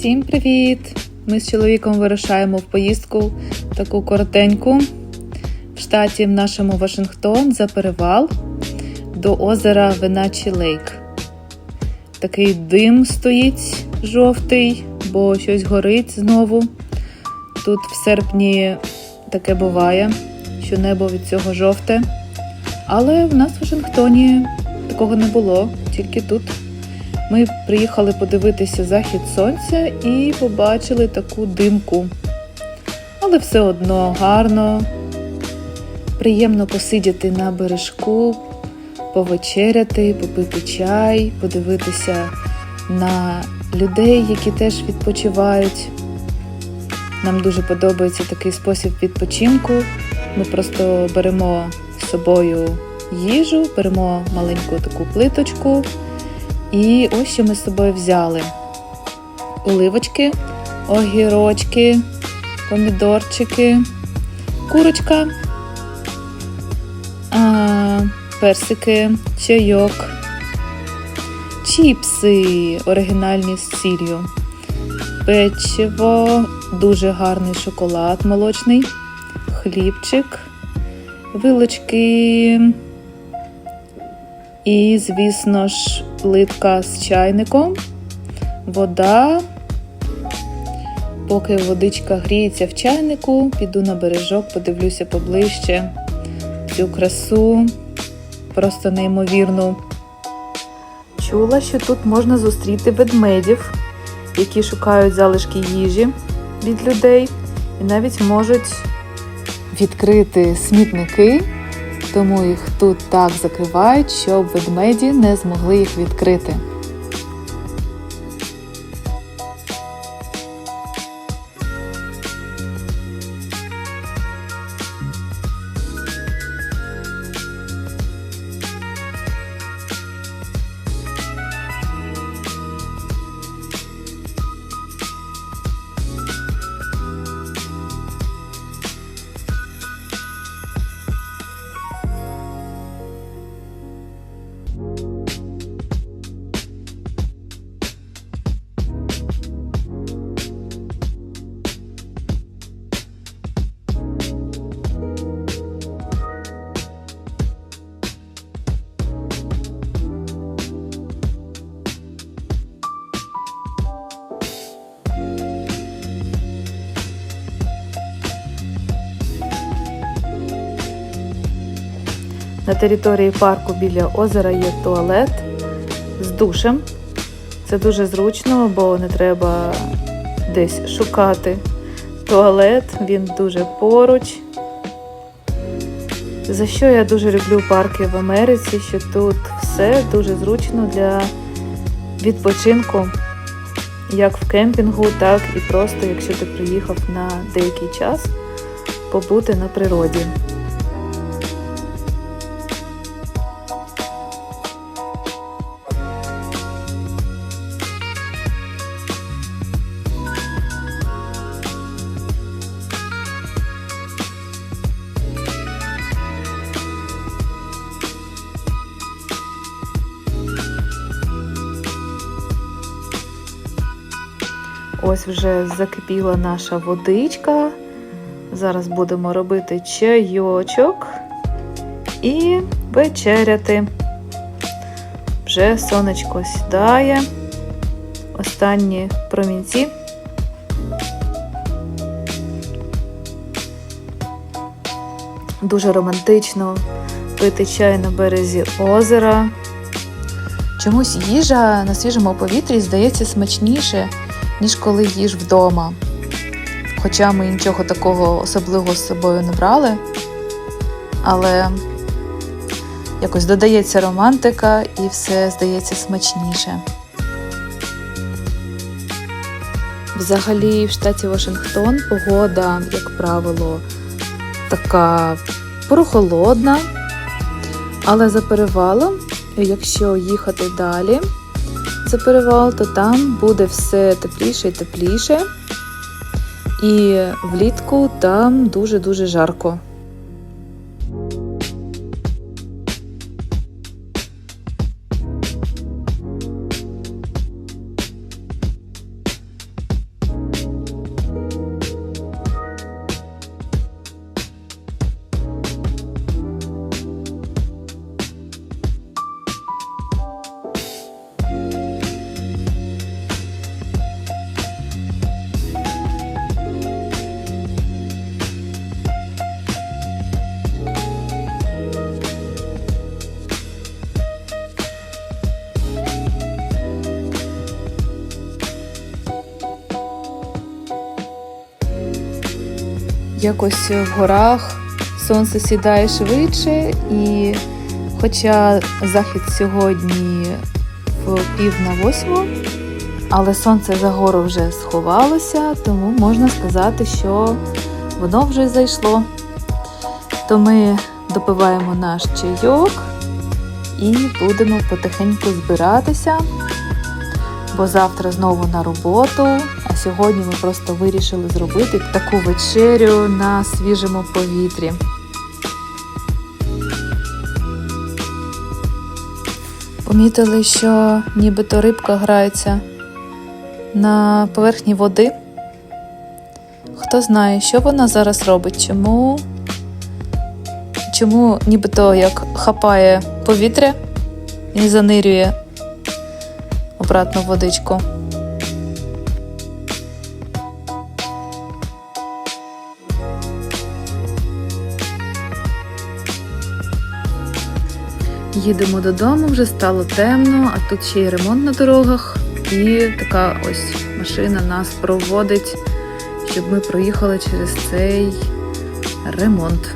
Всім привіт! Ми з чоловіком вирушаємо в поїздку таку коротеньку в штаті в нашому Вашингтон за перевал до озера Веначі Лейк. Такий дим стоїть жовтий, бо щось горить знову. Тут в серпні таке буває, що небо від цього жовте. Але в нас в Вашингтоні такого не було, тільки тут. Ми приїхали подивитися захід сонця і побачили таку димку. Але все одно гарно, приємно посидіти на бережку, повечеряти, попити чай, подивитися на людей, які теж відпочивають. Нам дуже подобається такий спосіб відпочинку. Ми просто беремо з собою їжу, беремо маленьку таку плиточку. І ось що ми з собою взяли: оливочки, огірочки, помідорчики, курочка, персики, чайок, чіпси оригінальні з сіллю, печиво, дуже гарний шоколад молочний, хлібчик, вилочки. І, звісно ж, плитка з чайником, вода. Поки водичка гріється в чайнику, піду на бережок, подивлюся поближче цю красу, просто неймовірну. Чула, що тут можна зустріти ведмедів, які шукають залишки їжі від людей, і навіть можуть відкрити смітники тому їх тут так закривають, щоб ведмеді не змогли їх відкрити. you На території парку біля озера є туалет з душем. Це дуже зручно, бо не треба десь шукати туалет, він дуже поруч. За що я дуже люблю парки в Америці, що тут все дуже зручно для відпочинку, як в кемпінгу, так і просто, якщо ти приїхав на деякий час побути на природі. Ось вже закипіла наша водичка. Зараз будемо робити чайочок і вечеряти. Вже сонечко сідає. Останні промінці. Дуже романтично пити чай на березі озера. Чомусь їжа на свіжому повітрі здається смачніше ніж коли їж вдома. Хоча ми нічого такого особливого з собою не брали, але якось додається романтика і все здається смачніше. Взагалі, в штаті Вашингтон погода, як правило, така прохолодна, але за перевалом, якщо їхати далі, за перевал, то там буде все тепліше і тепліше. І влітку там дуже-дуже жарко. Якось в горах сонце сідає швидше, і хоча захід сьогодні в пів на восьму, але сонце за гору вже сховалося, тому можна сказати, що воно вже зайшло. То ми допиваємо наш чайок і будемо потихеньку збиратися, бо завтра знову на роботу. Сьогодні ми просто вирішили зробити таку вечерю на свіжому повітрі. Помітили, що нібито рибка грається на поверхні води. Хто знає, що вона зараз робить, чому, чому нібито як хапає повітря і занирює обратно в водичку. Їдемо додому, вже стало темно, а тут ще й ремонт на дорогах. І така ось машина нас проводить, щоб ми проїхали через цей ремонт.